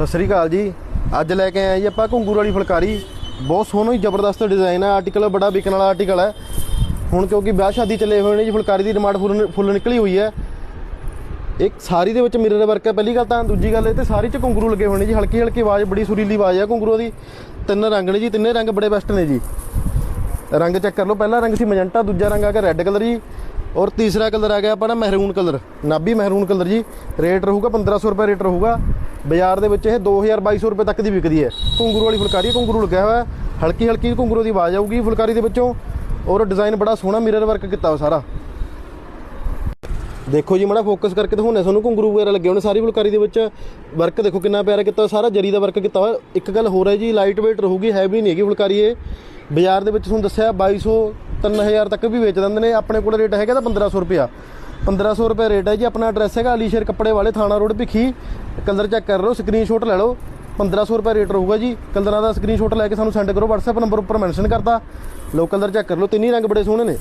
ਸਤਿ ਸ੍ਰੀ ਅਕਾਲ ਜੀ। ਅੱਜ ਲੈ ਕੇ ਆਏ ਜੀ ਆਪਾਂ ਘੁੰਗੂਰ ਵਾਲੀ ਫੁਲਕਾਰੀ। ਬਹੁਤ ਸੋਹਣਾ ਹੀ ਜ਼ਬਰਦਸਤ ਡਿਜ਼ਾਈਨ ਹੈ ਆਰਟੀਕਲ ਬੜਾ ਵਿਕਣ ਵਾਲਾ ਆਰਟੀਕਲ ਹੈ ਹੁਣ ਕਿਉਂਕਿ ਵਿਆਹ ਸ਼ਾਦੀ ਚੱਲੇ ਹੋਏ ਨੇ ਜੀ, ਫੁਲਕਾਰੀ ਦੀ ਡਿਮਾਂਡ ਫੁੱਲ ਫੁੱਲ ਨਿਕਲੀ ਹੋਈ ਹੈ ਇੱਕ ਸਾਰੀ ਦੇ ਵਿੱਚ ਮਿਰਰ ਵਰਕ ਹੈ ਪਹਿਲੀ ਗੱਲ ਤਾਂ, ਦੂਜੀ ਗੱਲ ਇਹ ਤੇ ਸਾਰੀ ਚ ਘੁੰਗਰੂ ਲੱਗੇ ਹੋਏ ਨੇ ਜੀ। ਹਲਕੀ ਹਲਕੀ ਆਵਾਜ਼, ਬੜੀ ਸੁਰੀਲੀ ਆਵਾਜ਼ ਹੈ ਘੁੰਗਰੂ ਦੀ। ਤਿੰਨ ਰੰਗ ਨੇ ਜੀ, ਤਿੰਨੇ ਰੰਗ ਬੜੇ ਬੈਸਟ ਨੇ ਜੀ। ਰੰਗ ਚੈੱਕ ਕਰ ਲਓ, ਪਹਿਲਾ ਰੰਗ ਸੀ ਮੈਜੈਂਟਾ ਦੂਜਾ ਰੰਗ ਆ ਗਿਆ ਰੈੱਡ ਕਲਰ ਜੀ। ਔਰ ਤੀਸਰਾ ਕਲਰ ਆ ਗਿਆ ਆਪਣਾ ਮਹਿਰੂਨ ਕਲਰ, ਨਾਭੀ ਮਹਿਰੂਨ ਕਲਰ ਜੀ। ਰੇਟ ਰਹੂਗਾ 1500 ਰੁਪਏ, ਰੇਟ ਰਹੂਗਾ। ਬਾਜ਼ਾਰ ਦੇ ਵਿੱਚ ਇਹ 2000 2200 ਰੁਪਏ ਤੱਕ ਦੀ ਵਿਕਦੀ ਹੈ। ਘੁੰਗਰੂ ਵਾਲੀ ਫੁਲਕਾਰੀ ਘੁੰਗਰੂ ਲੱਗਿਆ ਹੋਇਆ ਹਲਕੀ ਹਲਕੀ ਘੁੰਗਰੂ ਦੀ ਆਵਾਜ਼ ਆਊਗੀ ਫੁਲਕਾਰੀ ਦੇ ਵਿੱਚੋਂ। ਔਰ ਡਿਜ਼ਾਈਨ ਬੜਾ ਸੋਹਣਾ ਮਿਰਰ ਵਰਕ ਕੀਤਾ ਸਾਰਾ। ਦੇਖੋ ਜੀ, ਮੜਾ ਫੋਕਸ ਕਰਕੇ ਦਿਖਾਉਣੇ ਤੁਹਾਨੂੰ। ਘੁੰਗਰੂ ਵਗੈਰਾ ਲੱਗੇ ਹੋਣੇ ਸਾਰੀ ਫੁਲਕਾਰੀ ਦੇ ਵਿੱਚ। ਵਰਕ ਦੇਖੋ ਕਿੰਨਾ ਪਿਆਰਾ ਕੀਤਾ ਸਾਰਾ ਜਰੀ ਦਾ ਵਰਕ ਕੀਤਾ ਹੋਇਆ। ਇੱਕ ਗੱਲ ਹੋਰ ਹੈ ਜੀ ਲਾਈਟ weight ਰਹੂਗੀ ਹੈਵੀ ਨਹੀਂ ਹੈਗੀ ਫੁਲਕਾਰੀ ਇਹ। ਬਾਜ਼ਾਰ ਦੇ ਵਿੱਚ ਤੁਹਾਨੂੰ ਦੱਸਿਆ 2200 3000 ਤੱਕ ਵੀ ਵੇਚ ਦਿੰਦੇ ਨੇ। ਆਪਣੇ ਕੋਲ ਰੇਟ ਹੈਗਾ ਤਾਂ 1500 ਰੁਪਿਆ 1500 ਰੁਪਏ ਰੇਟ ਹੈ ਜੀ। ਆਪਣਾ ਐਡਰੈਸ ਹੈਗਾ ਅਲੀਸ਼ੇਰ ਕੱਪੜੇ ਵਾਲੇ ਥਾਣਾ ਰੋਡ ਭਿੱਖੀ। ਕਲਰ ਚੈੱਕ ਕਰ ਲਓ ਸਕਰੀਨਸ਼ਾਟ ਲੈ ਲਓ। 1500 ਰੁਪਏ ਰੇਟ ਰਹੂਗਾ ਜੀ। ਕਲਰਾਂ ਦਾ ਸਕਰੀਨਸ਼ਾਟ ਲੈ ਕੇ ਸਾਨੂੰ ਸੈਂਡ ਕਰੋ। WhatsApp ਨੰਬਰ ਉੱਪਰ ਮੈਂਸ਼ਨ ਕਰਤਾ। ਲੋ ਕਲਰ ਚੈੱਕ ਕਰ ਲਓ। ਤਿੰਨੇ ਰੰਗ ਬੜੇ ਸੋਹਣੇ ਨੇ।